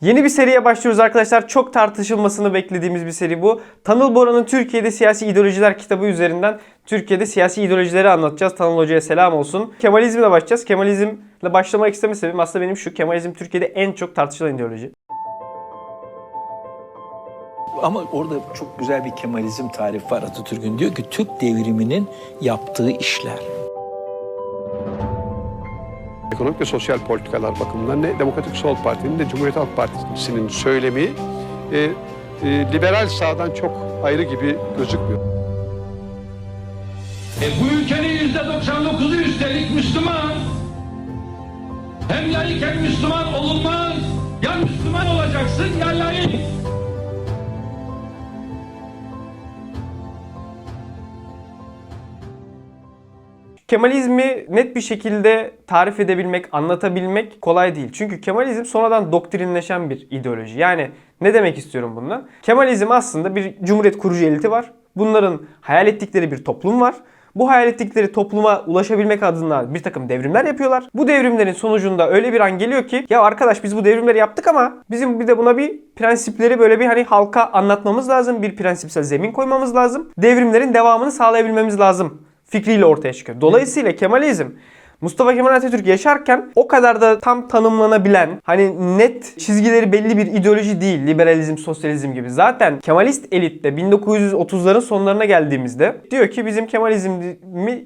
Yeni bir seriye başlıyoruz arkadaşlar. Çok tartışılmasını beklediğimiz bir seri bu. Tanıl Bora'nın Türkiye'de Siyasi İdeolojiler kitabı üzerinden Türkiye'de siyasi ideolojileri anlatacağız. Tanıl Hoca'ya selam olsun. Kemalizmle başlayacağız. Kemalizmle başlamak isteme sebebim aslında benim şu. Kemalizm Türkiye'de en çok tartışılan ideoloji. Ama orada çok güzel bir Kemalizm tarifi var Atatürk'ün. Diyor ki Türk devriminin yaptığı işler. Ekonomik ve sosyal politikalar bakımından ne Demokratik Sol Parti'nin ne Cumhuriyet Halk Partisi'nin söylemi e, e, liberal sağdan çok ayrı gibi gözükmüyor. E bu ülkenin yüzde 99'u üstelik Müslüman. Hem layık hem Müslüman olunmaz. Ya Müslüman olacaksın ya layık. Kemalizmi net bir şekilde tarif edebilmek, anlatabilmek kolay değil. Çünkü Kemalizm sonradan doktrinleşen bir ideoloji. Yani ne demek istiyorum bundan? Kemalizm aslında bir cumhuriyet kurucu eliti var. Bunların hayal ettikleri bir toplum var. Bu hayal ettikleri topluma ulaşabilmek adına bir takım devrimler yapıyorlar. Bu devrimlerin sonucunda öyle bir an geliyor ki ya arkadaş biz bu devrimleri yaptık ama bizim bir de buna bir prensipleri böyle bir hani halka anlatmamız lazım. Bir prensipsel zemin koymamız lazım. Devrimlerin devamını sağlayabilmemiz lazım fikriyle ortaya çıkıyor. Dolayısıyla Kemalizm Mustafa Kemal Atatürk yaşarken o kadar da tam tanımlanabilen hani net çizgileri belli bir ideoloji değil. Liberalizm, sosyalizm gibi. Zaten Kemalist elitte 1930'ların sonlarına geldiğimizde diyor ki bizim Kemalizmi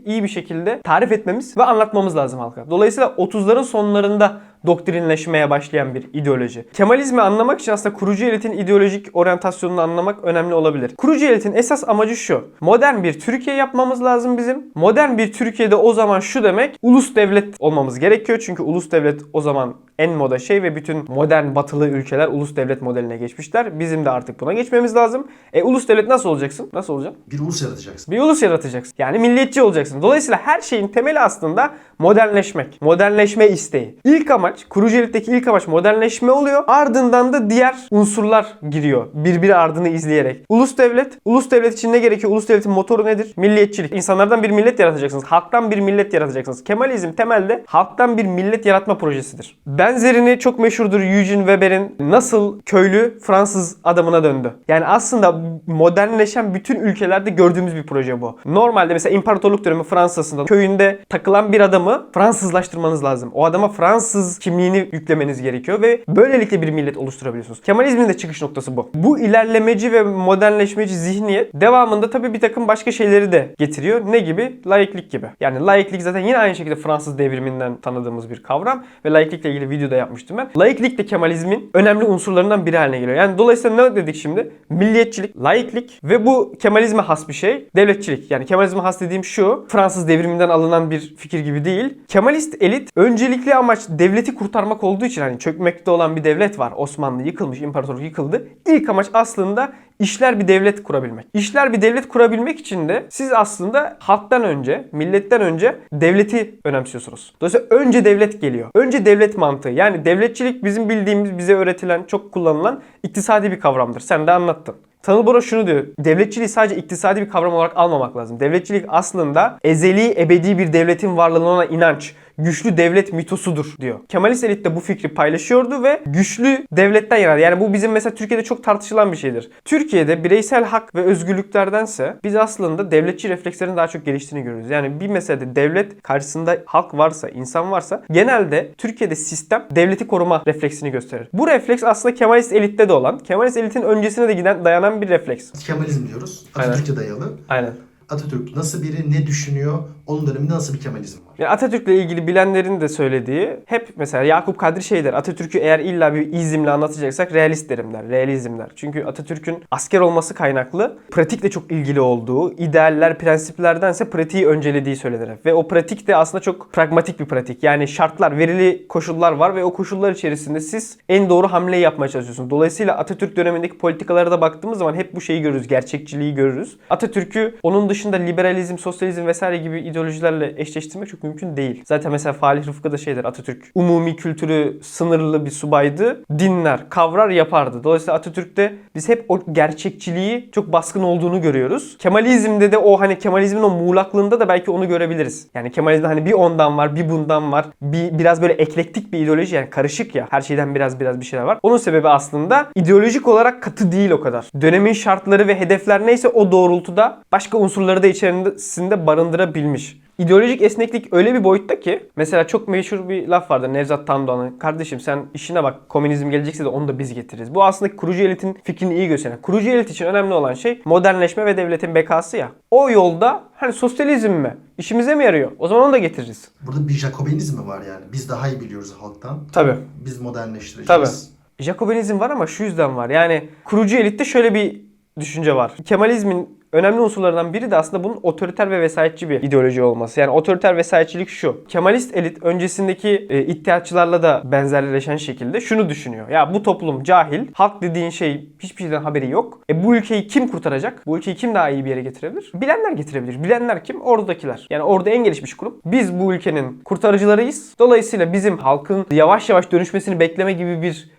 iyi bir şekilde tarif etmemiz ve anlatmamız lazım halka. Dolayısıyla 30'ların sonlarında doktrinleşmeye başlayan bir ideoloji. Kemalizmi anlamak için aslında kurucu elitin ideolojik oryantasyonunu anlamak önemli olabilir. Kurucu elitin esas amacı şu. Modern bir Türkiye yapmamız lazım bizim. Modern bir Türkiye'de o zaman şu demek ulus devlet olmamız gerekiyor. Çünkü ulus devlet o zaman en moda şey ve bütün modern batılı ülkeler ulus devlet modeline geçmişler. Bizim de artık buna geçmemiz lazım. E ulus devlet nasıl olacaksın? Nasıl olacaksın? Bir ulus yaratacaksın. Bir ulus yaratacaksın. Yani milliyetçi olacaksın. Dolayısıyla her şeyin temeli aslında modernleşmek. Modernleşme isteği. İlk amaç, kurucu elitteki ilk amaç modernleşme oluyor. Ardından da diğer unsurlar giriyor. Birbiri ardını izleyerek. Ulus devlet. Ulus devlet için ne gerekiyor? Ulus devletin motoru nedir? Milliyetçilik. İnsanlardan bir millet yaratacaksınız. Halktan bir millet yaratacaksınız. Kemalizm temelde halktan bir millet yaratma projesidir. Benzerini çok meşhurdur Eugene Weber'in nasıl köylü Fransız adamına döndü. Yani aslında modernleşen bütün ülkelerde gördüğümüz bir proje bu. Normalde mesela imparatorluk dönemi Fransa'sında köyünde takılan bir adamı Fransızlaştırmanız lazım. O adama Fransız kimliğini yüklemeniz gerekiyor ve böylelikle bir millet oluşturabiliyorsunuz. Kemalizmin de çıkış noktası bu. Bu ilerlemeci ve modernleşmeci zihniyet devamında tabii bir takım başka şeyleri de getiriyor. Ne gibi? Laiklik gibi. Yani laiklik zaten yine aynı şekilde Fransız devriminden tanıdığımız bir kavram ve laiklikle ilgili video da yapmıştım ben. Laiklik de Kemalizmin önemli unsurlarından biri haline geliyor. Yani dolayısıyla ne dedik şimdi? Milliyetçilik, laiklik ve bu Kemalizme has bir şey. Devletçilik. Yani Kemalizme has dediğim şu. Fransız devriminden alınan bir fikir gibi değil. Kemalist elit öncelikli amaç devleti kurtarmak olduğu için hani çökmekte olan bir devlet var. Osmanlı yıkılmış, imparatorluk yıkıldı. İlk amaç aslında işler bir devlet kurabilmek. İşler bir devlet kurabilmek için de siz aslında halktan önce, milletten önce devleti önemsiyorsunuz. Dolayısıyla önce devlet geliyor. Önce devlet mantığı. Yani devletçilik bizim bildiğimiz, bize öğretilen, çok kullanılan iktisadi bir kavramdır. Sen de anlattın. Tanıl Bora şunu diyor. Devletçiliği sadece iktisadi bir kavram olarak almamak lazım. Devletçilik aslında ezeli, ebedi bir devletin varlığına inanç, güçlü devlet mitosudur diyor. Kemalist elit de bu fikri paylaşıyordu ve güçlü devletten yana. Yani bu bizim mesela Türkiye'de çok tartışılan bir şeydir. Türkiye'de bireysel hak ve özgürlüklerdense biz aslında devletçi reflekslerin daha çok geliştiğini görüyoruz. Yani bir meselede devlet karşısında halk varsa, insan varsa genelde Türkiye'de sistem devleti koruma refleksini gösterir. Bu refleks aslında Kemalist elitte de olan, Kemalist elitin öncesine de giden dayanan bir refleks. Kemalizm diyoruz. Atatürk'e dayalı. Aynen. Atatürk nasıl biri, ne düşünüyor, onun döneminde nasıl bir Kemalizm var? Yani Atatürk'le ilgili bilenlerin de söylediği hep mesela Yakup Kadri şey der. Atatürk'ü eğer illa bir izimle anlatacaksak realist derim der. Realizm der. Çünkü Atatürk'ün asker olması kaynaklı pratikle çok ilgili olduğu, idealler, prensiplerdense pratiği öncelediği söylenir. Ve o pratik de aslında çok pragmatik bir pratik. Yani şartlar, verili koşullar var ve o koşullar içerisinde siz en doğru hamleyi yapmaya çalışıyorsunuz. Dolayısıyla Atatürk dönemindeki politikalara da baktığımız zaman hep bu şeyi görürüz. Gerçekçiliği görürüz. Atatürk'ü onun dışında liberalizm, sosyalizm vesaire gibi ideolojilerle eşleştirmek çok Mümkün değil. Zaten mesela Falih Rıfkı da şeydir Atatürk. Umumi kültürü sınırlı bir subaydı. Dinler, kavrar, yapardı. Dolayısıyla Atatürk'te biz hep o gerçekçiliği çok baskın olduğunu görüyoruz. Kemalizmde de o hani Kemalizmin o muğlaklığında da belki onu görebiliriz. Yani Kemalizmde hani bir ondan var, bir bundan var. Bir biraz böyle eklektik bir ideoloji yani karışık ya. Her şeyden biraz biraz bir şeyler var. Onun sebebi aslında ideolojik olarak katı değil o kadar. Dönemin şartları ve hedefler neyse o doğrultuda başka unsurları da içerisinde barındırabilmiş. İdeolojik esneklik öyle bir boyutta ki mesela çok meşhur bir laf vardır Nevzat Tandoğan'ın. Kardeşim sen işine bak komünizm gelecekse de onu da biz getiririz. Bu aslında kurucu elitin fikrini iyi gösteren. Kurucu elit için önemli olan şey modernleşme ve devletin bekası ya. O yolda hani sosyalizm mi? İşimize mi yarıyor? O zaman onu da getiririz. Burada bir Jacobinizm mi var yani? Biz daha iyi biliyoruz halktan. Tabii. Biz modernleştireceğiz. Tabii. Jakobinizm var ama şu yüzden var. Yani kurucu elitte şöyle bir düşünce var. Kemalizmin önemli unsurlarından biri de aslında bunun otoriter ve vesayetçi bir ideoloji olması. Yani otoriter vesayetçilik şu. Kemalist elit öncesindeki e, iddiatçılarla da benzerleşen şekilde şunu düşünüyor. Ya bu toplum cahil. Halk dediğin şey hiçbir şeyden haberi yok. E bu ülkeyi kim kurtaracak? Bu ülkeyi kim daha iyi bir yere getirebilir? Bilenler getirebilir. Bilenler kim? Oradakiler. Yani orada en gelişmiş grup. Biz bu ülkenin kurtarıcılarıyız. Dolayısıyla bizim halkın yavaş yavaş dönüşmesini bekleme gibi bir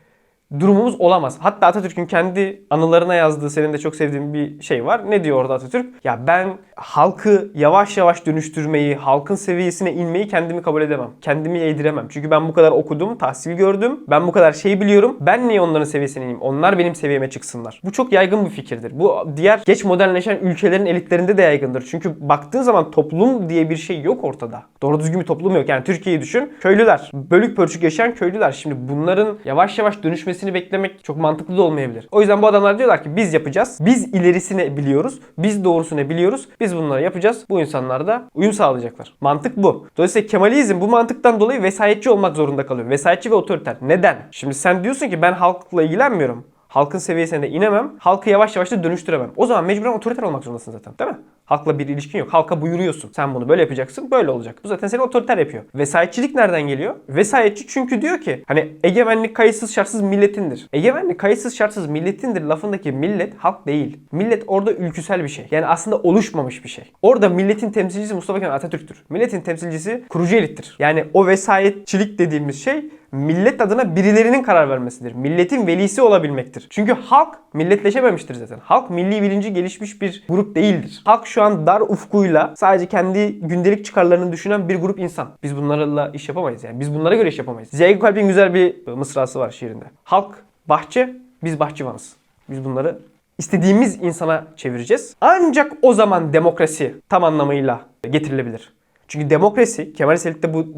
durumumuz olamaz. Hatta Atatürk'ün kendi anılarına yazdığı senin de çok sevdiğin bir şey var. Ne diyor orada Atatürk? Ya ben halkı yavaş yavaş dönüştürmeyi, halkın seviyesine inmeyi kendimi kabul edemem. Kendimi yediremem. Çünkü ben bu kadar okudum, tahsil gördüm. Ben bu kadar şey biliyorum. Ben niye onların seviyesine ineyim? Onlar benim seviyeme çıksınlar. Bu çok yaygın bir fikirdir. Bu diğer geç modernleşen ülkelerin elitlerinde de yaygındır. Çünkü baktığın zaman toplum diye bir şey yok ortada. Doğru düzgün bir toplum yok. Yani Türkiye'yi düşün. Köylüler. Bölük pörçük yaşayan köylüler. Şimdi bunların yavaş yavaş dönüşmesini beklemek çok mantıklı da olmayabilir. O yüzden bu adamlar diyorlar ki biz yapacağız. Biz ilerisini biliyoruz. Biz doğrusunu biliyoruz. Biz bunları yapacağız. Bu insanlar da uyum sağlayacaklar. Mantık bu. Dolayısıyla Kemalizm bu mantıktan dolayı vesayetçi olmak zorunda kalıyor. Vesayetçi ve otoriter. Neden? Şimdi sen diyorsun ki ben halkla ilgilenmiyorum. Halkın seviyesine de inemem. Halkı yavaş yavaş da dönüştüremem. O zaman mecburen otoriter olmak zorundasın zaten. Değil mi? Halkla bir ilişkin yok. Halka buyuruyorsun. Sen bunu böyle yapacaksın, böyle olacak. Bu zaten seni otoriter yapıyor. Vesayetçilik nereden geliyor? Vesayetçi çünkü diyor ki hani egemenlik kayıtsız şartsız milletindir. Egemenlik kayıtsız şartsız milletindir lafındaki millet halk değil. Millet orada ülküsel bir şey. Yani aslında oluşmamış bir şey. Orada milletin temsilcisi Mustafa Kemal Atatürk'tür. Milletin temsilcisi kurucu elittir. Yani o vesayetçilik dediğimiz şey millet adına birilerinin karar vermesidir. Milletin velisi olabilmektir. Çünkü halk milletleşememiştir zaten. Halk milli bilinci gelişmiş bir grup değildir. Halk şu an dar ufkuyla sadece kendi gündelik çıkarlarını düşünen bir grup insan. Biz bunlarla iş yapamayız yani. Biz bunlara göre iş yapamayız. Ziya Gökalp'in güzel bir mısrası var şiirinde. Halk bahçe, biz bahçıvanız. Biz bunları istediğimiz insana çevireceğiz. Ancak o zaman demokrasi tam anlamıyla getirilebilir. Çünkü demokrasi, Kemal Selit'te bu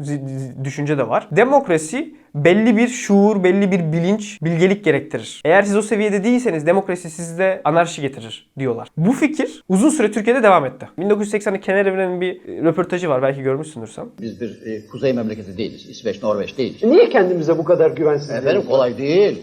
düşünce de var. Demokrasi belli bir şuur, belli bir bilinç, bilgelik gerektirir. Eğer siz o seviyede değilseniz demokrasi sizde anarşi getirir diyorlar. Bu fikir uzun süre Türkiye'de devam etti. 1980'de Kenar Evren'in bir röportajı var. Belki görmüşsündür sen. Biz bir e, kuzey memleketi değiliz. İsveç, Norveç değiliz. Niye kendimize bu kadar güvensiz Efendim değiliz? kolay değil.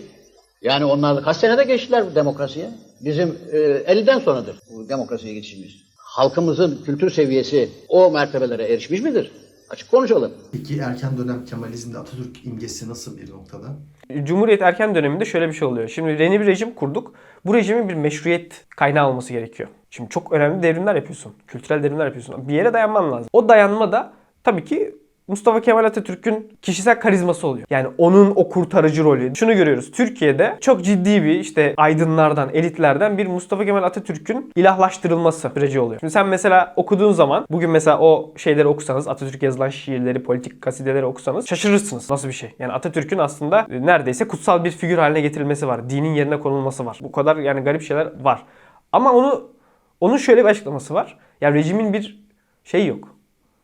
Yani onlar kaç senede geçtiler bu demokrasiye? Bizim e, 50'den sonradır bu demokrasiye geçişimiz. Halkımızın kültür seviyesi o mertebelere erişmiş midir? Açık konuşalım. Peki erken dönem Kemalizmde Atatürk imgesi nasıl bir noktada? Cumhuriyet erken döneminde şöyle bir şey oluyor. Şimdi yeni bir rejim kurduk. Bu rejimin bir meşruiyet kaynağı olması gerekiyor. Şimdi çok önemli devrimler yapıyorsun. Kültürel devrimler yapıyorsun. Bir yere dayanman lazım. O dayanma da tabii ki Mustafa Kemal Atatürk'ün kişisel karizması oluyor. Yani onun o kurtarıcı rolü. Şunu görüyoruz. Türkiye'de çok ciddi bir işte aydınlardan, elitlerden bir Mustafa Kemal Atatürk'ün ilahlaştırılması süreci oluyor. Şimdi sen mesela okuduğun zaman bugün mesela o şeyleri okusanız, Atatürk yazılan şiirleri, politik kasideleri okusanız şaşırırsınız. Nasıl bir şey? Yani Atatürk'ün aslında neredeyse kutsal bir figür haline getirilmesi var. Dinin yerine konulması var. Bu kadar yani garip şeyler var. Ama onu onun şöyle bir açıklaması var. Yani rejimin bir şey yok.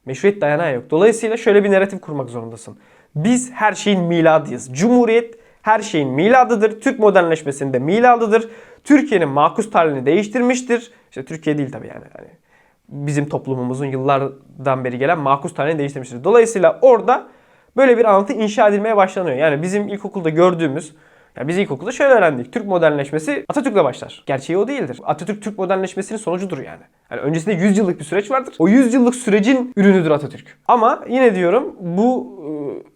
Meşruiyet dayanağı yok. Dolayısıyla şöyle bir narratif kurmak zorundasın. Biz her şeyin miladıyız. Cumhuriyet her şeyin miladıdır. Türk modernleşmesinde miladıdır. Türkiye'nin makus tarihini değiştirmiştir. İşte Türkiye değil tabii yani. Hani bizim toplumumuzun yıllardan beri gelen makus tarihini değiştirmiştir. Dolayısıyla orada böyle bir anlatı inşa edilmeye başlanıyor. Yani bizim ilkokulda gördüğümüz yani biz ilkokulda şöyle öğrendik. Türk modernleşmesi Atatürk'le başlar. Gerçeği o değildir. Atatürk Türk modernleşmesinin sonucudur yani. Yani öncesinde 100 yıllık bir süreç vardır. O 100 yıllık sürecin ürünüdür Atatürk. Ama yine diyorum bu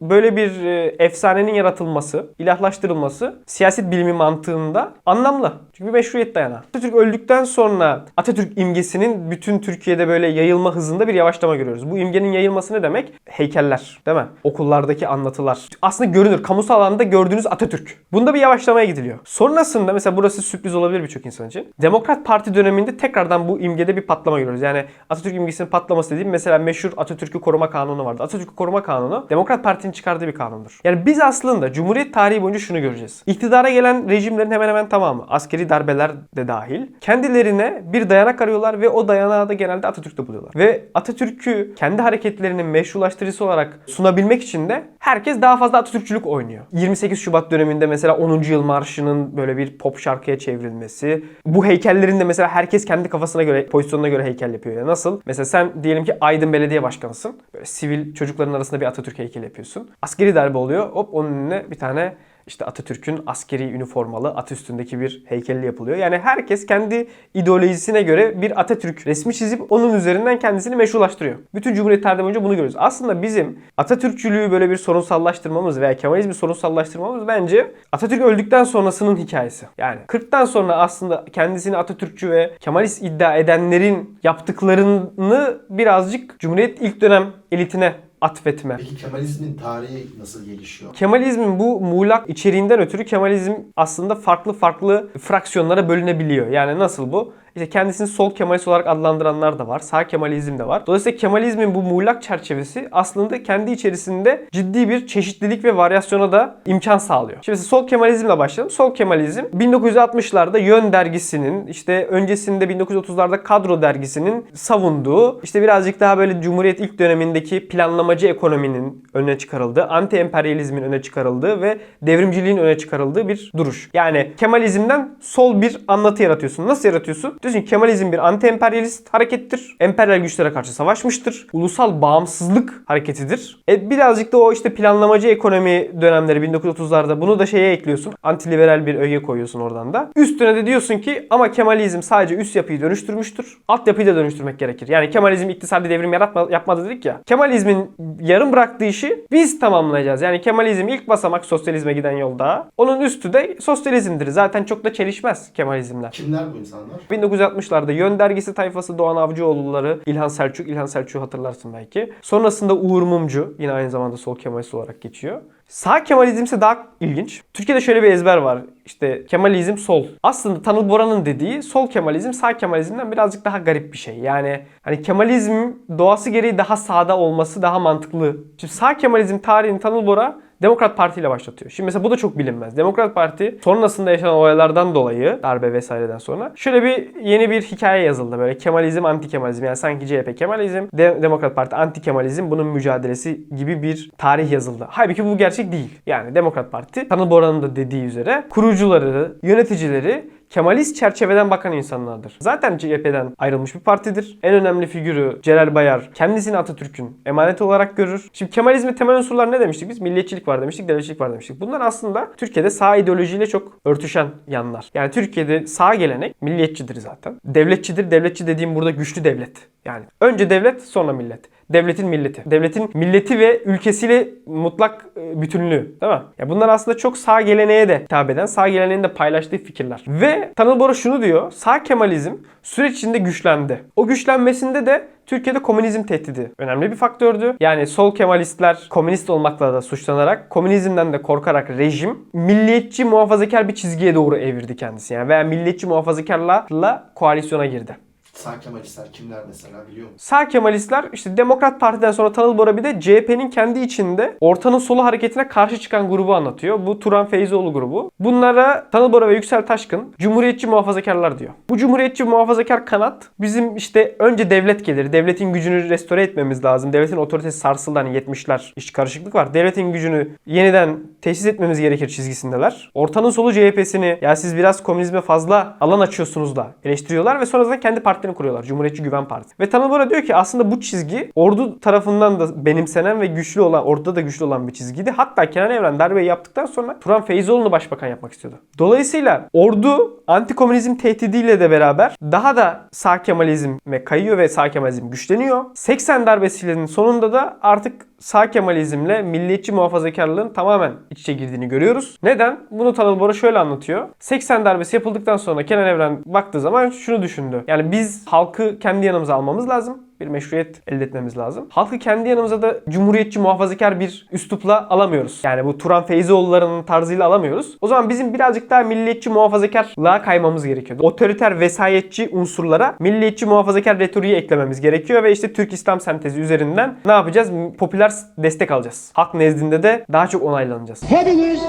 e, böyle bir e, efsanenin yaratılması, ilahlaştırılması siyaset bilimi mantığında anlamlı. Çünkü bir meşruiyet dayanağı. Atatürk öldükten sonra Atatürk imgesinin bütün Türkiye'de böyle yayılma hızında bir yavaşlama görüyoruz. Bu imgenin yayılması ne demek? Heykeller, değil mi? Okullardaki anlatılar. Aslında görünür. Kamusal alanda gördüğünüz Atatürk. Bunda bir yavaşlamaya gidiliyor. Sonrasında mesela burası sürpriz olabilir birçok insan için. Demokrat Parti döneminde tekrardan bu imgede bir patlama görüyoruz. Yani Atatürk imgesinin patlaması dediğim mesela meşhur Atatürk'ü koruma kanunu vardı. Atatürk'ü koruma kanunu Demokrat Parti'nin çıkardığı bir kanundur. Yani biz aslında Cumhuriyet tarihi boyunca şunu göreceğiz. İktidara gelen rejimlerin hemen hemen tamamı, askeri darbeler de dahil, kendilerine bir dayanak arıyorlar ve o dayanağı da genelde Atatürk'te buluyorlar. Ve Atatürk'ü kendi hareketlerinin meşrulaştırıcısı olarak sunabilmek için de herkes daha fazla Atatürkçülük oynuyor. 28 Şubat döneminde mesela 10. yıl marşının böyle bir pop şarkıya çevrilmesi. Bu heykellerin de mesela herkes kendi kafasına göre, pozisyonuna göre heykel yapıyor. Yani nasıl? Mesela sen diyelim ki Aydın Belediye Başkanısın. Böyle sivil çocukların arasında bir Atatürk heykeli yapıyorsun. Askeri darbe oluyor. Hop onun önüne bir tane işte Atatürk'ün askeri üniformalı at üstündeki bir heykeli yapılıyor. Yani herkes kendi ideolojisine göre bir Atatürk resmi çizip onun üzerinden kendisini meşrulaştırıyor. Bütün Cumhuriyet tarihi boyunca bunu görüyoruz. Aslında bizim Atatürkçülüğü böyle bir sorunsallaştırmamız veya Kemalizmi sorunsallaştırmamız bence Atatürk öldükten sonrasının hikayesi. Yani 40'tan sonra aslında kendisini Atatürkçü ve Kemalist iddia edenlerin yaptıklarını birazcık Cumhuriyet ilk dönem elitine atfetme. Peki Kemalizmin tarihi nasıl gelişiyor? Kemalizmin bu muğlak içeriğinden ötürü Kemalizm aslında farklı farklı fraksiyonlara bölünebiliyor. Yani nasıl bu? İşte kendisini sol Kemalist olarak adlandıranlar da var. Sağ Kemalizm de var. Dolayısıyla Kemalizmin bu muğlak çerçevesi aslında kendi içerisinde ciddi bir çeşitlilik ve varyasyona da imkan sağlıyor. Şimdi sol Kemalizmle başlayalım. Sol Kemalizm 1960'larda Yön dergisinin işte öncesinde 1930'larda Kadro dergisinin savunduğu işte birazcık daha böyle Cumhuriyet ilk dönemindeki planlamacı ekonominin öne çıkarıldığı, anti emperyalizmin öne çıkarıldığı ve devrimciliğin öne çıkarıldığı bir duruş. Yani Kemalizmden sol bir anlatı yaratıyorsun. Nasıl yaratıyorsun? Diyorsun ki Kemalizm bir anti emperyalist harekettir. Emperyal güçlere karşı savaşmıştır. Ulusal bağımsızlık hareketidir. E birazcık da o işte planlamacı ekonomi dönemleri 1930'larda bunu da şeye ekliyorsun. Antiliberal bir öge koyuyorsun oradan da. Üstüne de diyorsun ki ama Kemalizm sadece üst yapıyı dönüştürmüştür. Alt yapıyı da dönüştürmek gerekir. Yani Kemalizm iktisadi devrim yaratma, yapmadı dedik ya. Kemalizmin yarım bıraktığı işi biz tamamlayacağız. Yani Kemalizm ilk basamak sosyalizme giden yolda. Onun üstü de sosyalizmdir. Zaten çok da çelişmez Kemalizmle. Kimler bu insanlar? 1960'larda Yön dergisi tayfası Doğan Avcıoğulları, İlhan Selçuk, İlhan Selçuk'u hatırlarsın belki. Sonrasında Uğur Mumcu yine aynı zamanda sol Kemalist olarak geçiyor. Sağ Kemalizm ise daha ilginç. Türkiye'de şöyle bir ezber var. İşte Kemalizm sol. Aslında Tanıl Bora'nın dediği sol Kemalizm sağ Kemalizmden birazcık daha garip bir şey. Yani hani Kemalizm doğası gereği daha sağda olması daha mantıklı. Şimdi sağ Kemalizm tarihini Tanıl Bora Demokrat Parti ile başlatıyor. Şimdi mesela bu da çok bilinmez. Demokrat Parti sonrasında yaşanan olaylardan dolayı darbe vesaireden sonra şöyle bir yeni bir hikaye yazıldı böyle Kemalizm anti Kemalizm yani sanki CHP Kemalizm, De- Demokrat Parti anti Kemalizm bunun mücadelesi gibi bir tarih yazıldı. Halbuki bu gerçek değil. Yani Demokrat Parti Tanıl Bora'nın da dediği üzere kurucuları, yöneticileri Kemalist çerçeveden bakan insanlardır. Zaten CHP'den ayrılmış bir partidir. En önemli figürü Celal Bayar kendisini Atatürk'ün emaneti olarak görür. Şimdi Kemalizmin temel unsurlar ne demiştik biz? Milliyetçilik var demiştik, devletçilik var demiştik. Bunlar aslında Türkiye'de sağ ideolojiyle çok örtüşen yanlar. Yani Türkiye'de sağ gelenek milliyetçidir zaten. Devletçidir. Devletçi dediğim burada güçlü devlet. Yani önce devlet sonra millet. Devletin milleti. Devletin milleti ve ülkesiyle mutlak e, bütünlüğü. Değil mi? Ya bunlar aslında çok sağ geleneğe de hitap eden, sağ geleneğin de paylaştığı fikirler. Ve Tanıl Bora şunu diyor. Sağ Kemalizm süreç içinde güçlendi. O güçlenmesinde de Türkiye'de komünizm tehdidi önemli bir faktördü. Yani sol Kemalistler komünist olmakla da suçlanarak, komünizmden de korkarak rejim milliyetçi muhafazakar bir çizgiye doğru evirdi kendisi. Yani veya milliyetçi muhafazakarlarla koalisyona girdi. Sağ Kemalistler kimler mesela biliyor musun? Sağ Kemalistler işte Demokrat Parti'den sonra Tanıl Bora bir de CHP'nin kendi içinde ortanın solu hareketine karşı çıkan grubu anlatıyor. Bu Turan Feyzoğlu grubu. Bunlara Tanıl Bora ve Yüksel Taşkın Cumhuriyetçi muhafazakarlar diyor. Bu Cumhuriyetçi muhafazakar kanat bizim işte önce devlet gelir. Devletin gücünü restore etmemiz lazım. Devletin otoritesi sarsıldı hani 70'ler iş karışıklık var. Devletin gücünü yeniden tesis etmemiz gerekir çizgisindeler. Ortanın solu CHP'sini ya siz biraz komünizme fazla alan açıyorsunuz da eleştiriyorlar ve sonrasında kendi partilerini partilerini kuruyorlar. Cumhuriyetçi Güven Partisi. Ve Tanıl Bora diyor ki aslında bu çizgi ordu tarafından da benimsenen ve güçlü olan, orduda da güçlü olan bir çizgiydi. Hatta Kenan Evren darbeyi yaptıktan sonra Turan Feyzoğlu'nu başbakan yapmak istiyordu. Dolayısıyla ordu antikomünizm tehdidiyle de beraber daha da sağ Kemalizme kayıyor ve sağ Kemalizm güçleniyor. 80 darbesinin sonunda da artık sağ Kemalizmle milliyetçi muhafazakarlığın tamamen iç içe girdiğini görüyoruz. Neden? Bunu Tanıl Bora şöyle anlatıyor. 80 darbesi yapıldıktan sonra Kenan Evren baktığı zaman şunu düşündü. Yani biz halkı kendi yanımıza almamız lazım. Bir meşruiyet elde etmemiz lazım. Halkı kendi yanımıza da cumhuriyetçi muhafazakar bir üslupla alamıyoruz. Yani bu Turan Feyzioğulları'nın tarzıyla alamıyoruz. O zaman bizim birazcık daha milliyetçi muhafazakarlığa kaymamız gerekiyor. Otoriter vesayetçi unsurlara milliyetçi muhafazakar retoriği eklememiz gerekiyor ve işte Türk İslam sentezi üzerinden ne yapacağız? Popüler destek alacağız. Halk nezdinde de daha çok onaylanacağız. Hepimiz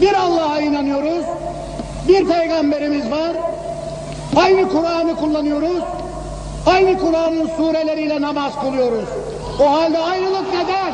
bir Allah'a inanıyoruz. Bir peygamberimiz var. Aynı Kur'an'ı kullanıyoruz. Aynı Kur'an'ın sureleriyle namaz kılıyoruz. O halde ayrılık neden?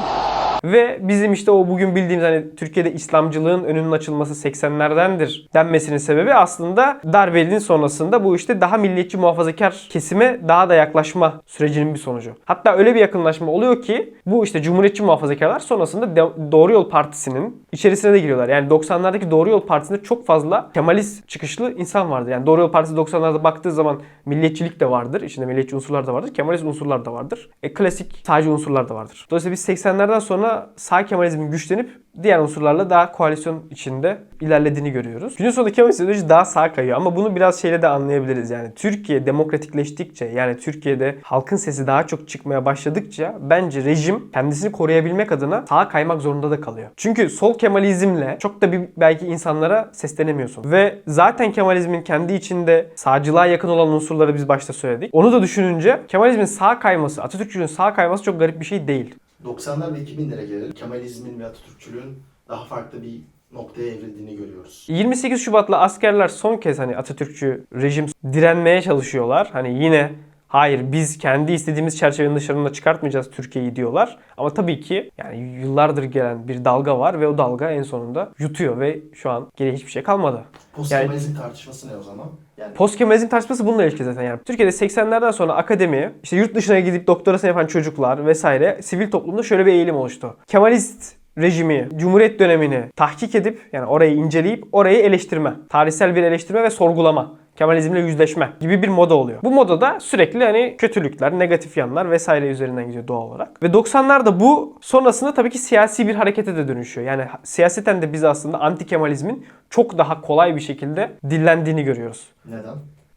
Ve bizim işte o bugün bildiğimiz hani Türkiye'de İslamcılığın önünün açılması 80'lerdendir denmesinin sebebi aslında darbenin sonrasında bu işte daha milliyetçi muhafazakar kesime daha da yaklaşma sürecinin bir sonucu. Hatta öyle bir yakınlaşma oluyor ki bu işte Cumhuriyetçi muhafazakarlar sonrasında De- Doğru Yol Partisi'nin içerisine de giriyorlar. Yani 90'lardaki Doğru Yol Partisi'nde çok fazla Kemalist çıkışlı insan vardır. Yani Doğru Yol Partisi 90'larda baktığı zaman milliyetçilik de vardır. İçinde milliyetçi unsurlar da vardır. Kemalist unsurlar da vardır. E, klasik sağcı unsurlar da vardır. Dolayısıyla biz 80'lerden sonra sağ Kemalizmin güçlenip diğer unsurlarla daha koalisyon içinde ilerlediğini görüyoruz. Günün sonunda Kemalist ideoloji daha sağ kayıyor ama bunu biraz şeyle de anlayabiliriz. Yani Türkiye demokratikleştikçe yani Türkiye'de halkın sesi daha çok çıkmaya başladıkça bence rejim kendisini koruyabilmek adına sağa kaymak zorunda da kalıyor. Çünkü sol Kemalizmle çok da bir belki insanlara seslenemiyorsun. Ve zaten Kemalizmin kendi içinde sağcılığa yakın olan unsurları biz başta söyledik. Onu da düşününce Kemalizmin sağ kayması, Atatürkçülüğün sağ kayması çok garip bir şey değil. 90'lar ve 2000'lere gelelim. Kemalizmin ve Atatürkçülüğün daha farklı bir noktaya evrildiğini görüyoruz. 28 Şubat'la askerler son kez hani Atatürkçü rejim direnmeye çalışıyorlar. Hani yine hayır biz kendi istediğimiz çerçevenin dışarında çıkartmayacağız Türkiye'yi diyorlar. Ama tabii ki yani yıllardır gelen bir dalga var ve o dalga en sonunda yutuyor ve şu an geriye hiçbir şey kalmadı. Post Yani- Kemalizm tartışması ne o zaman? Yani Postkemalizm tartışması bununla ilgili zaten yani. Türkiye'de 80'lerden sonra akademi, işte yurt dışına gidip doktorasını yapan çocuklar vesaire sivil toplumda şöyle bir eğilim oluştu. Kemalist rejimi, Cumhuriyet dönemini tahkik edip yani orayı inceleyip orayı eleştirme. Tarihsel bir eleştirme ve sorgulama. Kemalizmle yüzleşme gibi bir moda oluyor. Bu modada sürekli hani kötülükler, negatif yanlar vesaire üzerinden gidiyor doğal olarak. Ve 90'larda bu sonrasında tabii ki siyasi bir harekete de dönüşüyor. Yani siyaseten de biz aslında anti Kemalizmin çok daha kolay bir şekilde dillendiğini görüyoruz. neden?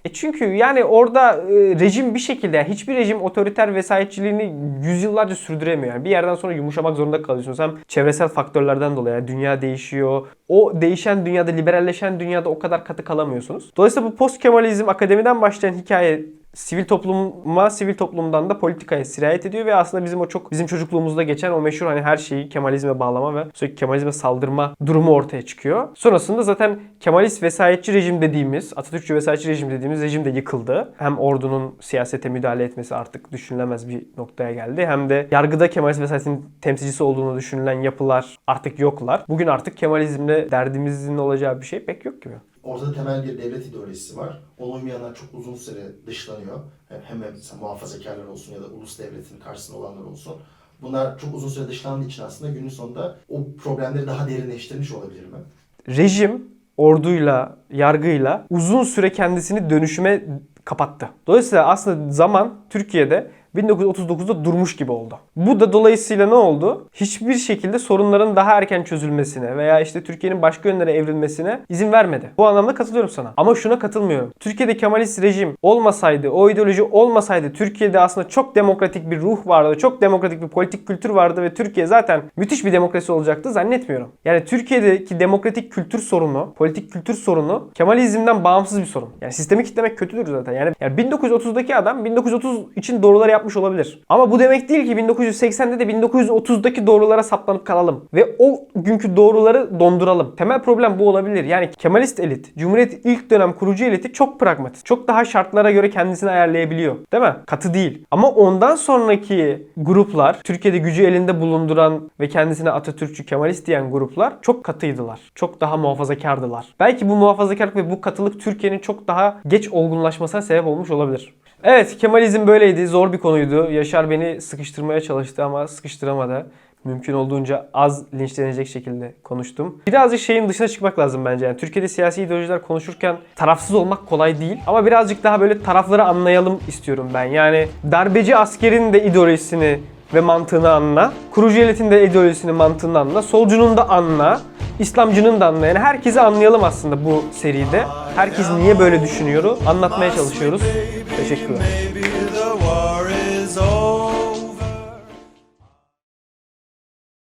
E çünkü yani orada e, rejim bir şekilde hiçbir rejim otoriter vesayetçiliğini yüzyıllarca sürdüremiyor. Yani bir yerden sonra yumuşamak zorunda kalıyorsunuz. Hem çevresel faktörlerden dolayı yani dünya değişiyor. O değişen dünyada, liberalleşen dünyada o kadar katı kalamıyorsunuz. Dolayısıyla bu post Kemalizm akademiden başlayan hikaye sivil topluma, sivil toplumdan da politikaya sirayet ediyor ve aslında bizim o çok bizim çocukluğumuzda geçen o meşhur hani her şeyi Kemalizme bağlama ve sürekli Kemalizme saldırma durumu ortaya çıkıyor. Sonrasında zaten Kemalist vesayetçi rejim dediğimiz, Atatürkçü vesayetçi rejim dediğimiz rejim de yıkıldı. Hem ordunun siyasete müdahale etmesi artık düşünülemez bir noktaya geldi. Hem de yargıda Kemalist vesayetin temsilcisi olduğunu düşünülen yapılar artık yoklar. Bugün artık Kemalizmle derdimizin olacağı bir şey pek yok gibi. Ortada temel bir devlet ideolojisi var. Ona uymayanlar çok uzun süre dışlanıyor. Hem, hem muhafazakarlar olsun ya da ulus devletin karşısında olanlar olsun. Bunlar çok uzun süre dışlandığı için aslında günün sonunda o problemleri daha derinleştirmiş olabilir mi? rejim orduyla, yargıyla uzun süre kendisini dönüşüme kapattı. Dolayısıyla aslında zaman Türkiye'de 1939'da durmuş gibi oldu. Bu da dolayısıyla ne oldu? Hiçbir şekilde sorunların daha erken çözülmesine veya işte Türkiye'nin başka yönlere evrilmesine izin vermedi. Bu anlamda katılıyorum sana. Ama şuna katılmıyorum. Türkiye'de Kemalist rejim olmasaydı, o ideoloji olmasaydı Türkiye'de aslında çok demokratik bir ruh vardı, çok demokratik bir politik kültür vardı ve Türkiye zaten müthiş bir demokrasi olacaktı zannetmiyorum. Yani Türkiye'deki demokratik kültür sorunu, politik kültür sorunu Kemalizmden bağımsız bir sorun. Yani sistemi kitlemek kötüdür zaten. Yani, yani 1930'daki adam 1930 için doğruları yapmış olabilir. Ama bu demek değil ki 1980'de de 1930'daki doğrulara saplanıp kalalım. Ve o günkü doğruları donduralım. Temel problem bu olabilir. Yani Kemalist elit, Cumhuriyet ilk dönem kurucu eliti çok pragmatik. Çok daha şartlara göre kendisini ayarlayabiliyor. Değil mi? Katı değil. Ama ondan sonraki gruplar, Türkiye'de gücü elinde bulunduran ve kendisine Atatürkçü, Kemalist diyen gruplar çok katıydılar. Çok daha muhafazakardılar. Belki bu muhafazakarlık ve bu katılık Türkiye'nin çok daha geç olgunlaşmasına sebep olmuş olabilir. Evet Kemalizm böyleydi. Zor bir konuydu. Yaşar beni sıkıştırmaya çalıştı ama sıkıştıramadı. Mümkün olduğunca az linçlenecek şekilde konuştum. Birazcık şeyin dışına çıkmak lazım bence. Yani Türkiye'de siyasi ideolojiler konuşurken tarafsız olmak kolay değil. Ama birazcık daha böyle tarafları anlayalım istiyorum ben. Yani darbeci askerin de ideolojisini ve mantığını anla. Kurucu devletin de ideolojisini, mantığını anla. Solcunun da anla. İslamcının da anla. Yani herkesi anlayalım aslında bu seride. Herkes niye böyle düşünüyor anlatmaya çalışıyoruz. Teşekkürler.